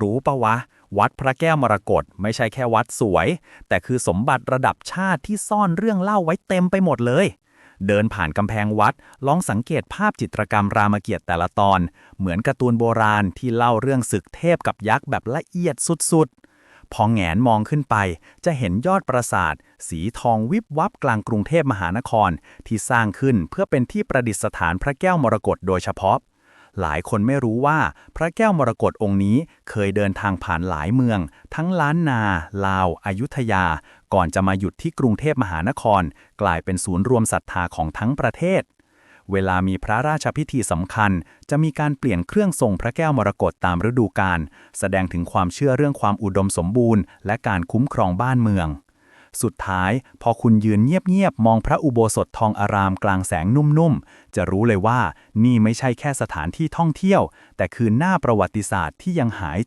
รู้ปะวะ วัดพระแก้วมรกตไม่ใช่แค่วัดสวย แต่คือสมบัติระดับชาติที่ซ่อนเรื่องเล่าไว้เต็มไปหมดเลย เดินผ่านกำแพงวัด ลองสังเกตภาพจิตรกรรมรามเกียรติ์แต่ละตอน เหมือนการ์ตูนโบราณที่เล่าเรื่องศึกเทพกับยักษ์แบบละเอียดสุดๆ พอแงนมองขึ้นไป จะเห็นยอดปราสาท สีทองวิบวับกลางกรุงเทพมหานคร ที่สร้างขึ้นเพื่อเป็นที่ประดิษฐานพระแก้วมรกตโดยเฉพาะ หลายคนไม่รู้ว่าพระแก้วมรกตองค์นี้เคยเดินทางผ่านหลายเมือง ทั้งล้านนา ลาว อายุทยา ก่อนจะมาหยุดที่กรุงเทพมหานคร กลายเป็นศูนย์รวมศรัทธาของทั้งประเทศ เวลามีพระราชพิธีสำคัญ จะมีการเปลี่ยนเครื่องทรงพระแก้วมรกตตามฤดูกาลแสดงถึงความเชื่อเรื่องความอุดมสมบูรณ์ และการคุ้มครองบ้านเมือง สุดท้าย พอคุณยืนเงียบๆ มองพระอุโบสถทองอารามกลางแสงนุ่มๆ จะรู้เลยว่านี่ไม่ใช่แค่สถานที่ท่องเที่ยว แต่คือหน้าประวัติศาสตร์ที่ยังหายใจ